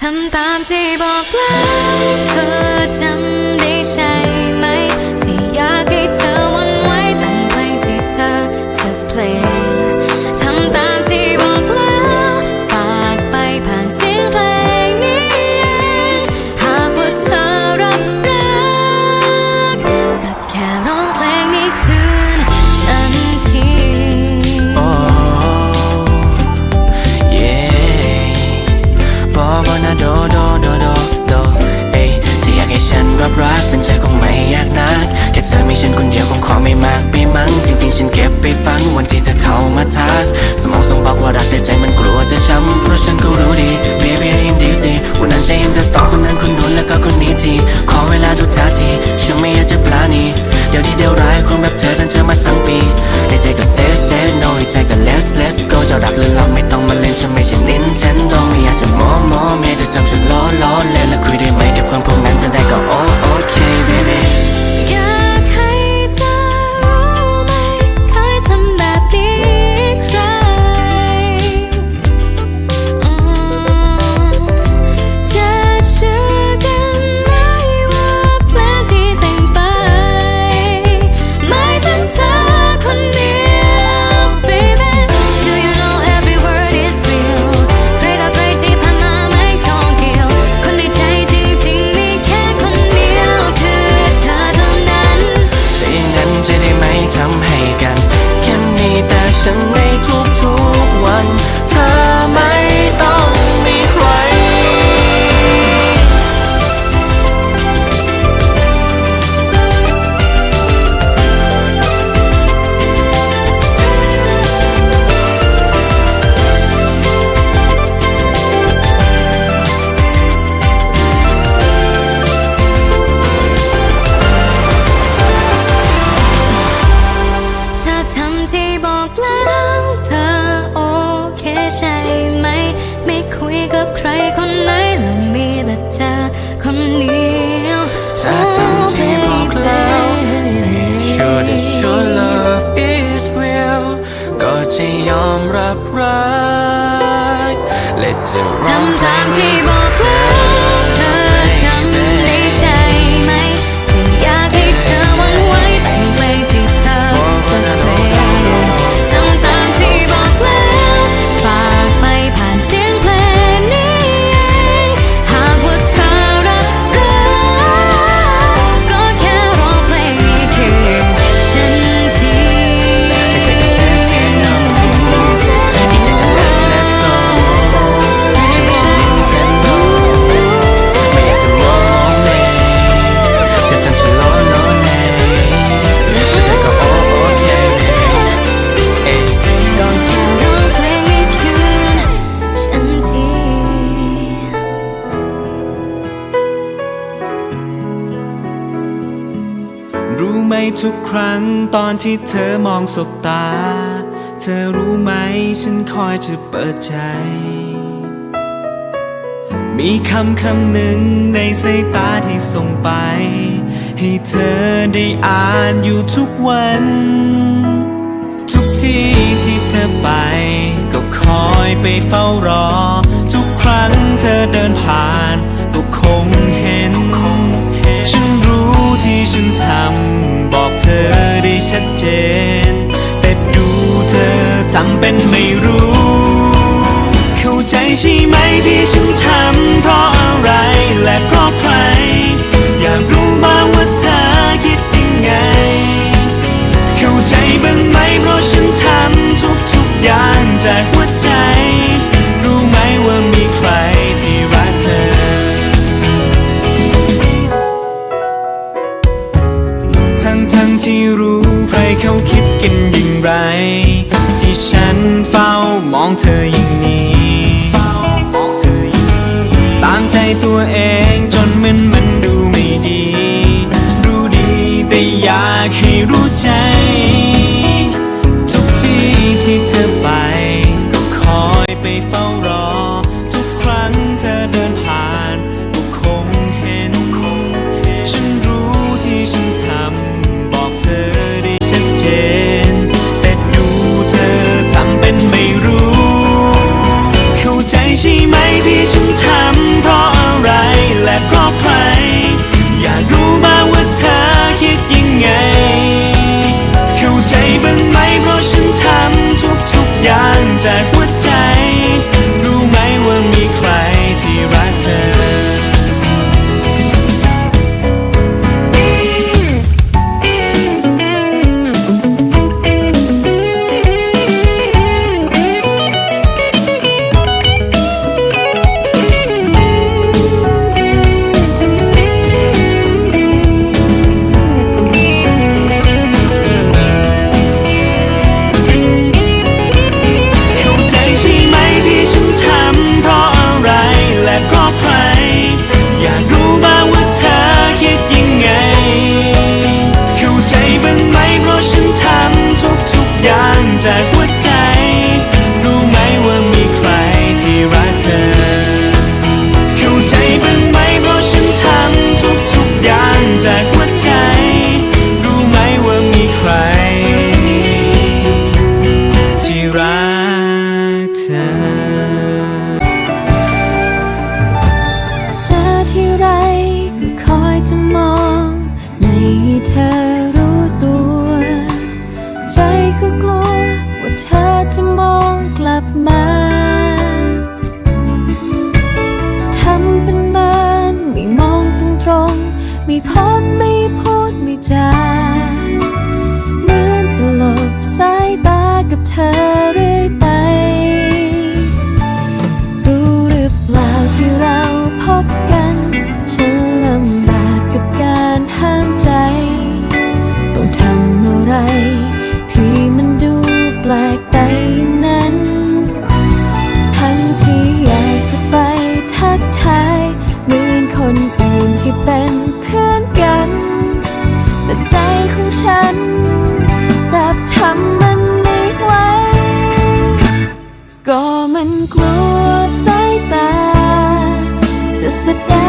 ทำตามที่บอกแล้วเธอจำ ใช่ไหม ไม่คุยกับใครคนไหนแล้วมีแต่เธอคนเดียวเธอทำที่บอกแล้ว Make sure that your love is real ก็จะยอมรับรักและจะรำทำตามที่บอกแล้ว ทุกครั้งตอนที่เธอมองสบตา เธอรู้ไหมฉันคอยจะเปิดใจ มีคำคำหนึ่งในสายตาที่ส่งไป ให้เธอได้อ่านอยู่ทุกวัน ทุกที่ที่เธอไป ก็คอยไปเฝ้ารอ ทุกครั้งเธอเดินผ่าน ก็คงเห็น ฉันรู้ที่ฉันทำ ชัดเจน แต่ดูเธอทำเป็นไม่รู้ เข้าใจใช่ไหมที่ฉันทำเพราะอะไรและเพราะใคร อยากรู้บ้างว่าเธอ ใครเขาคิดกันอย่างไร ที่ฉันเฝ้ามองเธออย่างนี้ ตามใจตัวเองจนมันมันดูไม่ดี รู้ดีแต่อยากให้รู้ใจ หัวใจ ไม่พบไม่พูดไม่จาเหมือนจะหลบสายตากับเธอ ใจของฉันตัทำมันไม่ไหว ก็มันกลัวสายตาจะแสดง